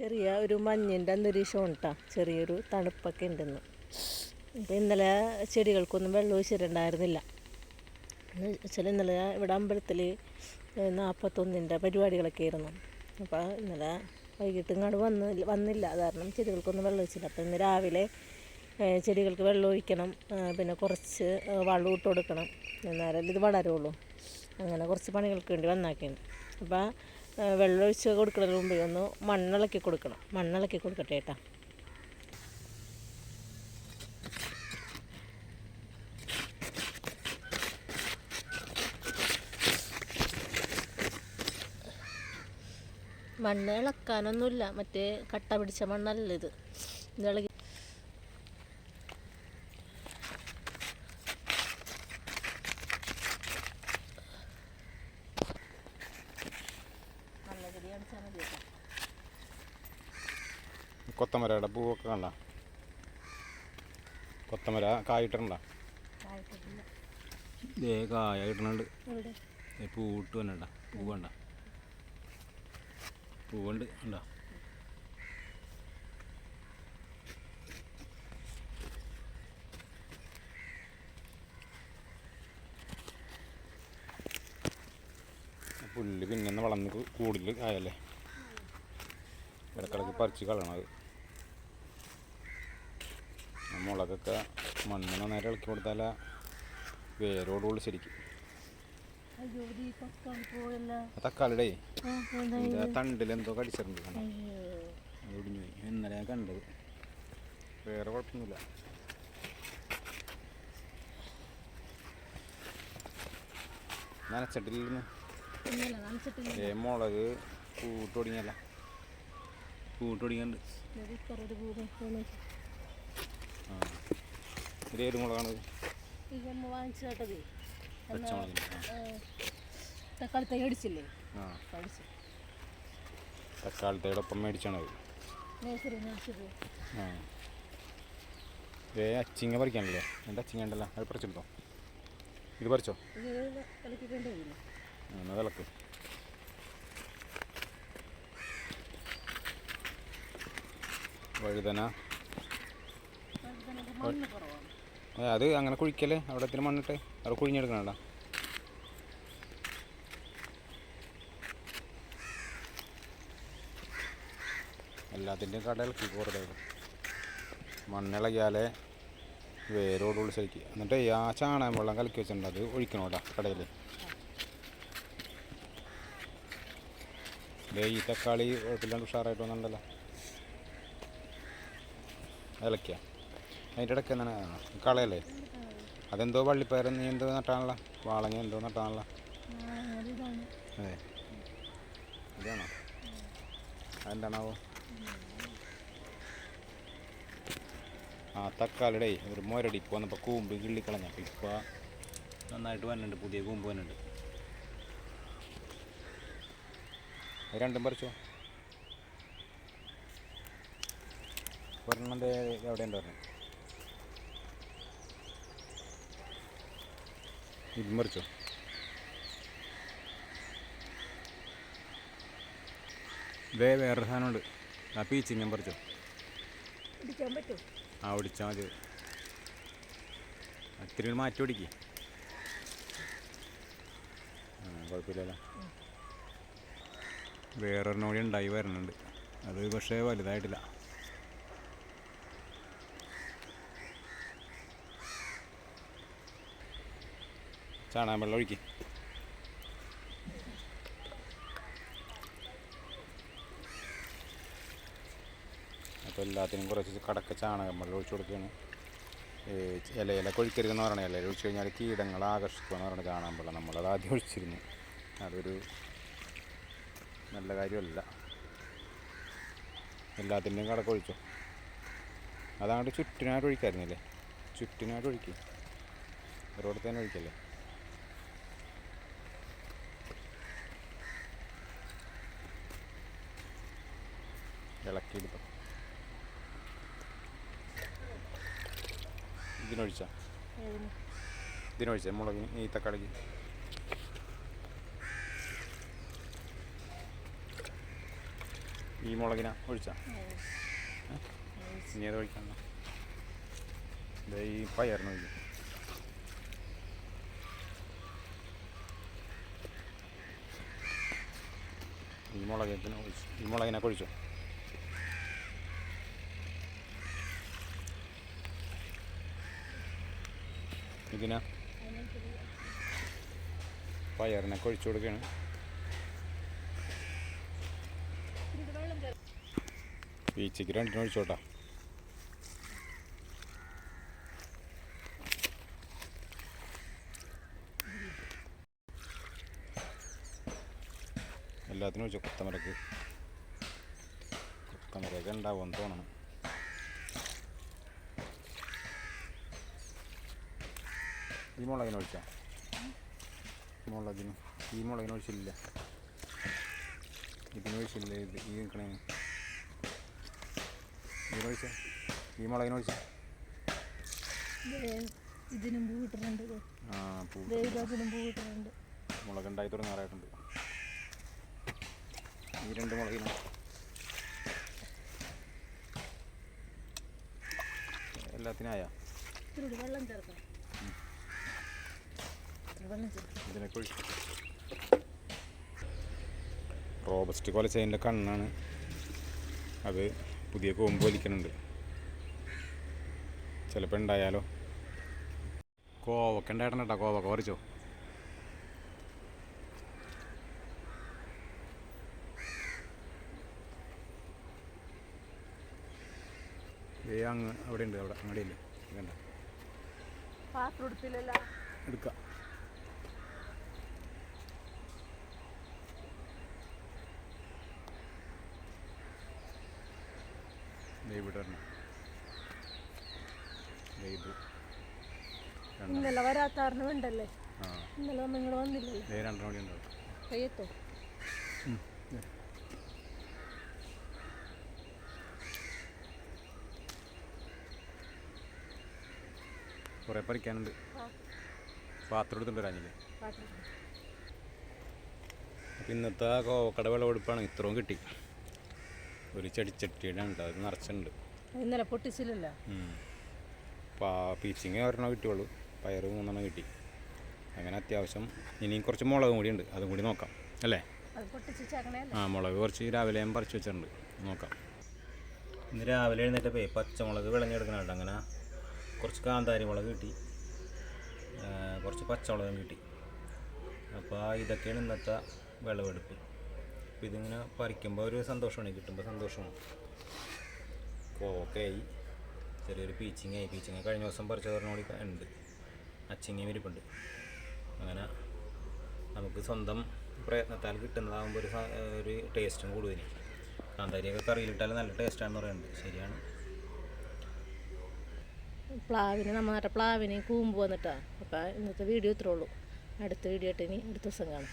ചെറിയ ഒരു മഞ്ഞിന്റെ അന്തരീക്ഷം കേട്ടോ ചെറിയൊരു തണുപ്പൊക്കെ ഉണ്ടെന്ന്. അപ്പോൾ ഇന്നലെ ചെടികൾക്കൊന്നും വെള്ളം ഒഴിച്ചിട്ടുണ്ടായിരുന്നില്ല. വെച്ചാൽ ഇന്നലെ ഇവിടെ അമ്പലത്തിൽ നാൽപ്പത്തൊന്നിന്റെ പരിപാടികളൊക്കെ ആയിരുന്നു. അപ്പോൾ ഇന്നലെ വൈകിട്ട് ഇങ്ങോട്ട് വന്ന് വന്നില്ല. കാരണം ചെടികൾക്കൊന്നും വെള്ളം ഒഴിച്ചില്ല. അപ്പോൾ ഇന്ന് രാവിലെ ചെടികൾക്ക് വെള്ളം ഒഴിക്കണം. പിന്നെ കുറച്ച് വളം ഇട്ട് കൊടുക്കണം. എന്നാലേ ഇത് വളരുള്ളൂ. അങ്ങനെ കുറച്ച് പണികൾക്ക് വേണ്ടി വന്നാക്കിയുണ്ട്. അപ്പോൾ ആ, വെള്ളം ഒഴിച്ച് കൊടുക്കുന്നതിന് മുമ്പേ ഒന്ന് മണ്ണിളക്കി കൊടുക്കണം. മണ്ണിളക്കി കൊടുക്കട്ടെ കേട്ടോ മണ്ണ് ഇളക്കാനൊന്നുമില്ല. മറ്റേ കട്ട പിടിച്ച മണ്ണല്ല ഇത് ഇളകി നല്ല ചെടി കാണിച്ചാൽ മതി കേട്ടോ കൊത്തമരയുടെ പൂവൊക്കെ കണ്ട കൊത്തമര കായിട്ടിട്ടുണ്ട കായിട്ടുണ്ട്? ഇതേ കായ കിട്ടണുണ്ട്. പൂവിട്ട് വന്നണ്ട പൂവണ്ട പൂവുണ്ട് ഉണ്ടോ? പുല്ല് പിന്നെ വളർന്ന് കൂടുതൽ ആയല്ലേ ഇടക്കിടക്ക് പറിച്ച് കളയണത് ആ മുളകൊക്കെ മണ്ണെണ്ണ നേരെ ഇളക്കി കൊടുത്താല വേരോടുകൂടി ശരിക്കും. തക്കാളിയുടെ തണ്ടിൽ എന്തോ കടിച്ചിട്ടുണ്ട് അത് ഒടിഞ്ഞു പോയി. ഇന്നലെ ഞാൻ കണ്ടത്. വേറെ കുഴപ്പമൊന്നുമില്ല. നനച്ചിട്ടില്ലെന്ന്. ഏ മുളക് പൂട്ടൊടിങ്ങല്ല പൂട്ടൊടിങ്ങണ്ട് ഇത് ഇക്കറൊരു പൂവ് പൂവ്. ആ ഇത് ഏത് മുളകാണ് ഈ വാങ്ങിച്ചു കേട്ടത് തക്കാളി തൈ അടിച്ചില്ലേ അടിച്ചു മേടിച്ചാണത് നേഴ്സറി ആ. ഏ അച്ചിങ്ങ പറിക്കാനല്ലേ? എന്റെ അച്ചിങ്ങ ഉണ്ടല്ലോ അത് പറിച്ചെടുത്തോ. ഇത് പറിച്ചോ? ഇത് കളിക്ക് കൊണ്ടുപോയില്ലേ ആ, എന്നാ വിളക്ക് വഴുതന. അത് അങ്ങനെ കുഴിക്കല്ലേ അവിടെ ഇത്തിരി മണ്ണിട്ട് അവിടെ കുഴിഞ്ഞെടുക്കണണ്ട എല്ലാത്തിന്റെയും കട ഇളക്കി കുറേ മണ്ണിളകിയാലേ വേരോടുള്ള ശരിക്ക് എന്നിട്ട് ആ ചാണകം വെള്ളം കലക്കി വെച്ചിട്ടുണ്ട് അത് ഒഴിക്കണം കേട്ടോ കടയിൽ ഈ തക്കാളി കുഴപ്പമില്ലാണ്ട് ഉഷാറായിട്ട് വന്നിട്ടുണ്ടല്ലോ. ഇളക്കിയ. അതിന്റെ ഇടയ്ക്ക് എന്താണ്? കളയല്ലേ? അതെന്തോ വള്ളിപ്പയർ നീ എന്തോ നട്ടാണല്ലോ വാളങ്ങ എന്തോ നട്ടാണല്ലോ അതെ. ഇതാണോ? അതെന്താണാവോ? ആ തക്കാളിയുടെ ഒരു മുരടി. ഇപ്പോൾ വന്നപ്പോൾ കൂമ്പ് കിള്ളിക്കളഞ്ഞ. അപ്പോൾ ഇപ്പോൾ നന്നായിട്ട് വന്നിട്ടുണ്ട്. പുതിയ കൂമ്പ് വന്നിട്ടുണ്ട്. രണ്ടും പറിച്ചോ? ഒരെണ്ണം എവിടെയുണ്ട് എവിടെ ഉണ്ട് ഒരെണ്ണം ഇതും പറിച്ചോ വേ വേറൊരു സാധനമുണ്ട്. ആ പീച്ചിങ്ങൻ പറിച്ചോ. പിടിക്കാൻ പറ്റും? ആ ഒടിച്ചാൽ മതി. അത്തിരി മാറ്റി ഒടിക്ക് ആ കുഴപ്പമില്ലല്ലോ. വേറൊരെണ്ണം കൂടി ഉണ്ടായി വരുന്നുണ്ട് അത് പക്ഷേ വലുതായിട്ടില്ല. ചാണകം വെള്ളം ഒഴിക്കും. അപ്പോൾ എല്ലാത്തിനും കുറച്ച് കടക്ക ചാണകം വെള്ളം ഒഴിച്ചു കൊടുക്കുകയാണ്. ഇല ഇലയില കൊഴിക്കരുതെന്ന് പറയണത് ഇല ഒഴിച്ച് കഴിഞ്ഞാൽ കീടങ്ങൾ ആകർഷിക്കുമെന്ന് പറയുന്നത് ചാണകം വെള്ളം നമ്മളത് ആദ്യം ഒഴിച്ചിരുന്നു. അതൊരു നല്ല കാര്യമല്ല. എല്ലാത്തിന്റെയും കടക്ക ഒഴിച്ചു. അതങ്ങോട്ട് ചുറ്റിനായിട്ട് ഒഴിക്കായിരുന്നില്ലേ? ചുറ്റിനായിട്ട് ഒഴിക്കും. ഒരിടത്ത് തന്നെ ഒഴിക്കല്ലേ? ഇളക്കിയെടുത്തോ. ഇതിനൊഴിച്ചാ? ഏതിന്? ഇതിനൊഴിച്ചേ? മുളകിന് ഈ തക്കാളിക്ക്. ഈ മുളകിന? ഒഴിച്ചാ? ഇനി അത് ഒഴിക്കണം ഈ പയറിന് ഒഴിക്കും. ഈ മുളകിനെ ഒഴിച്ചു. ഈ മുളകിനൊക്കെ ഒഴിച്ചു? ഇതിനാ? പയറിനൊക്കെ ഒഴിച്ചു കൊടുക്കുകയാണ് പീച്ചയ്ക്ക് രണ്ടിനും ഒഴിച്ചോട്ടാ എല്ലാത്തിനും ഒഴിച്ചു. കൊത്തമരക്ക്. കൊത്തമരക്ക് ഉണ്ടാവുമെന്ന് തോന്നണം. ഈ മുളകിന് ഒഴിച്ചാ മുളകിന് ഈ മുളകിന് ഒഴിച്ചില്ല ഇതിന് ഒഴിച്ചില്ല ഇത് ഈ നിൽക്കണേന് ഇതിനൊഴിച്ച ഈ മുളകിനൊഴിച്ച ഇതിനും പൂ കിട്ടുന്നുണ്ട് ആ പൂ ഇതിനും പൂ കിട്ടുന്നുണ്ട് മുളകുണ്ടായി തുടങ്ങാറായിട്ടുണ്ട് ഈ രണ്ട് മുളകിനും. എല്ലാത്തിനായ? വെള്ളം ചേർക്കാം ഇതിനൊക്കെ ഒഴിച്ചു റോബസ്റ്റ് കൊലച്ചതിന്റെ കണ്ണാണ്. അത് പുതിയ കോമ്പ് വലിക്കുന്നുണ്ട് ചിലപ്പോൾ ഉണ്ടായാലോ കോവക്ക ഉണ്ടായിട്ടുണ്ട് കേട്ടോ കോവക്ക പറിച്ചോ? ഏ അങ്ങ് അവിടെ ഉണ്ട് അവിടെ അങ്ങടിയില്ലേ കണ്ട എടുക്കാം. ഇവിടെ ഇത്. ഇന്നലെ വരാത്താറിന് വേണ്ടല്ലേ ആ. ഇന്നലെ നിങ്ങൾ വന്നില്ലേ? രണ്ടര കൂടി ഉണ്ടാവും കയ്യെത്തോ കുറേ പറിക്കാനുണ്ട്. പാത്രം എടുത്തിട്ട് പാത്രം അപ്പം ഇന്നത്തെ കോവക്കട വിളവെടുപ്പാണ് ഇത്രയും കിട്ടി. ഒരു ചെടിച്ചട്ടിയുടെ ഉണ്ട്. അത് നിറച്ചുണ്ട് ഇന്നലെ പൊട്ടിച്ചില്ലല്ലോ. പാ പീച്ചിങ് ഒരെണ്ണം കിട്ടിയുള്ളൂ. പയർ മൂന്നെണ്ണം കിട്ടി. അങ്ങനെ അത്യാവശ്യം ഇനിയും കുറച്ച് മുളകും കൂടി ഉണ്ട്. അതും കൂടി നോക്കാം. അല്ലേ? ആ മുളക് കുറച്ച് രാവിലെ ഞാൻ പറിച്ചു വെച്ചിട്ടുണ്ട്. നോക്കാം. ഇന്ന് രാവിലെ എഴുന്നേറ്റപ്പേ പച്ചമുളക് വിളഞ്ഞെടുക്കണുണ്ട് അങ്ങനെ കുറച്ച് കാന്താരി മുളക് കിട്ടി. കുറച്ച് പച്ചമുളകും കിട്ടി. അപ്പോൾ ഇതൊക്കെയാണ് ഇന്നത്തെ വിളവെടുപ്പ്. അപ്പോൾ ഇതിങ്ങനെ പറിക്കുമ്പോൾ ഒരു സന്തോഷമാണ് കിട്ടുമ്പോൾ സന്തോഷമാണ് കോക്കായി ചെറിയൊരു പീച്ചിങ് ആയി. പീച്ചിങ് കഴിഞ്ഞ ദിവസം പറിച്ച പറഞ്ഞോളി ഉണ്ട്. അച്ചിങ്ങയും ഇരിപ്പുണ്ട്. അങ്ങനെ നമുക്ക് സ്വന്തം പ്രയത്നത്താൽ കിട്ടുന്നതാകുമ്പോൾ ഒരു ഒരു ടേസ്റ്റും കൂടുതൽ കാന്താരിയൊക്കെ കറിയിലിട്ടാൽ നല്ല ടേസ്റ്റാണെന്ന് പറയുന്നത് ശരിയാണ്. പ്ലാവിന് നമ്മൾ നട്ട പ്ലാവിന് കൂമ്പ് വന്നിട്ടാണ് അപ്പം ഇന്നത്തെ വീഡിയോ ഇത്രേ ഉള്ളൂ. അടുത്ത വീഡിയോ ആയിട്ട് ഇനി അടുത്ത ദിവസം കാണാം.